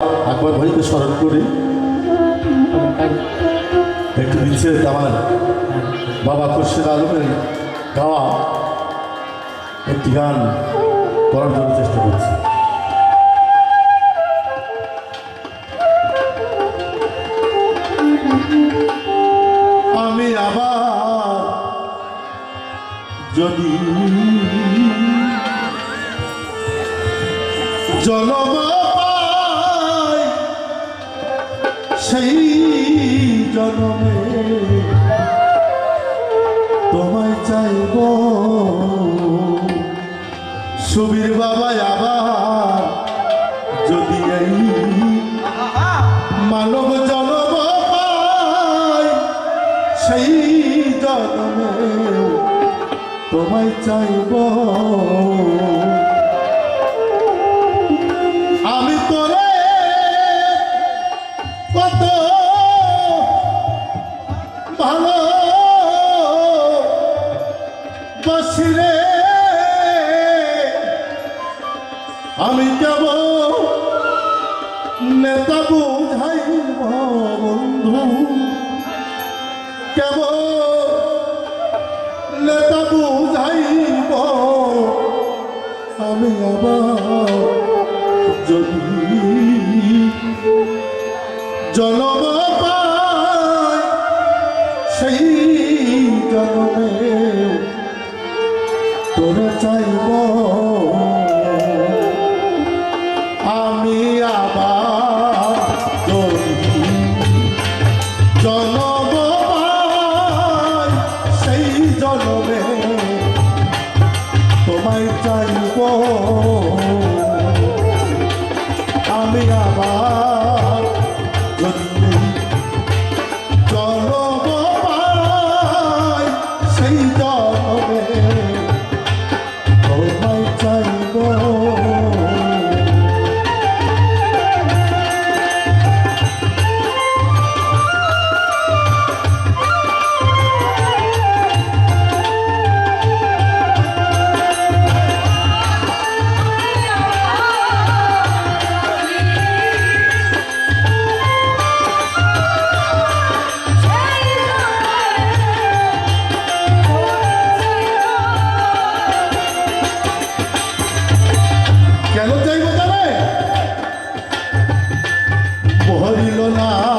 আকবর ভাইকে স্মরণ করে। একটু নিচে আমার বাবা খুরশেদ আলমের গাওয়া একটি গান করার জন্য চেষ্টা করছি। আমি আবার যদি জনম সেই জনমে তোমায় চাইব। সুবীর বাবা, আবার যদি এই মানব জনম সেই জনমে তোমায় চাইব। আমি কেবল নেতা বুঝাইব বন্ধু। কেবল নেতা বুঝাইব আমি আবার যদি জনম সেই জনমে তোরে চাইব। আমি আবার না।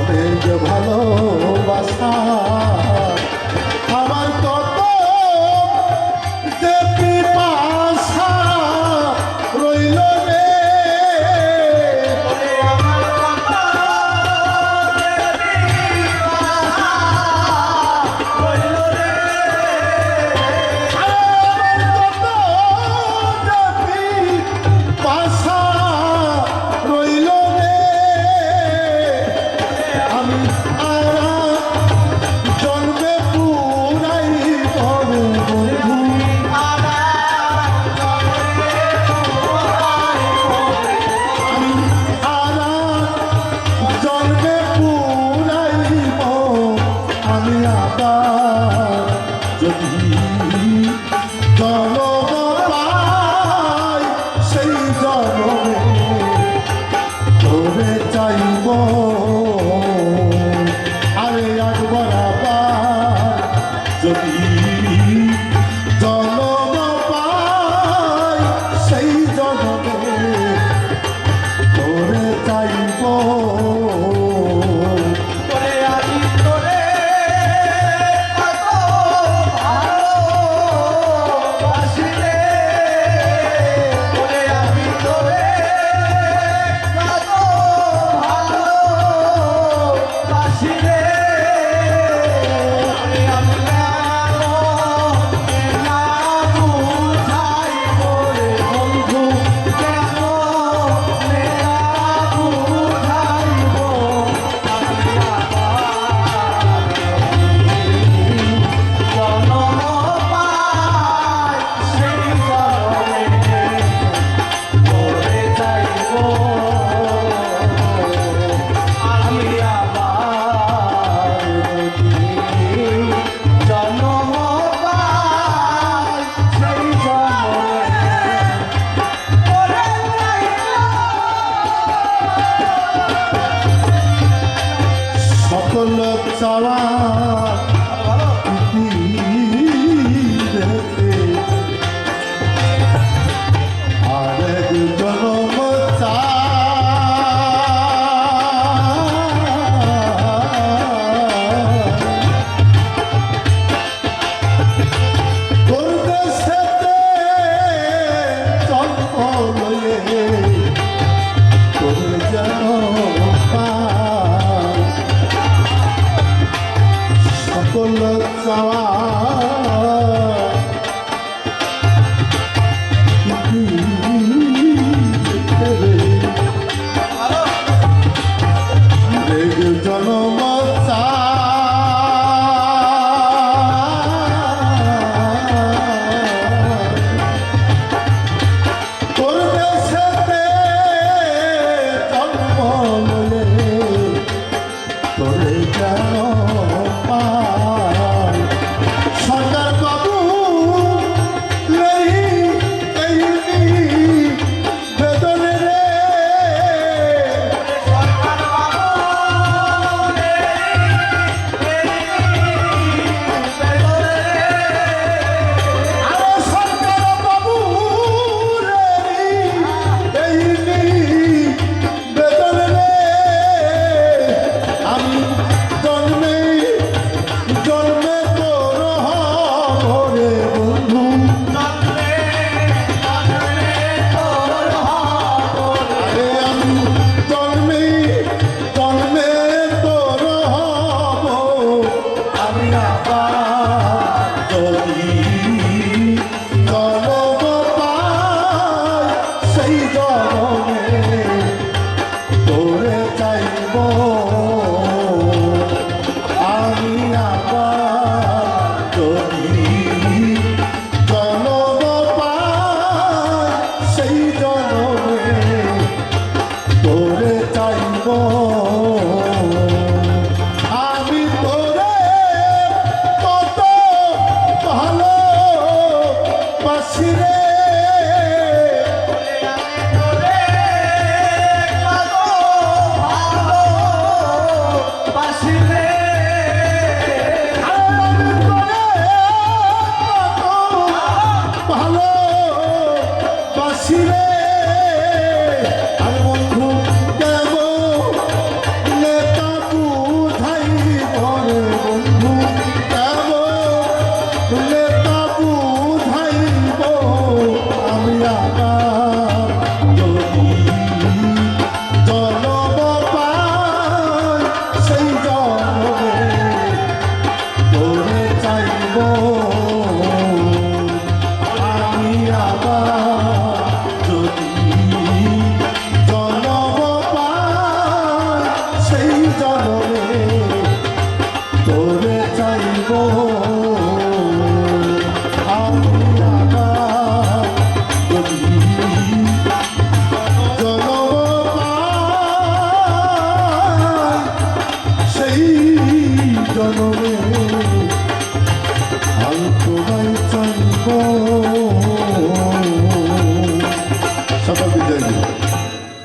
অনেক ভালোবাসা। যদি সকল চাওয়া Oh.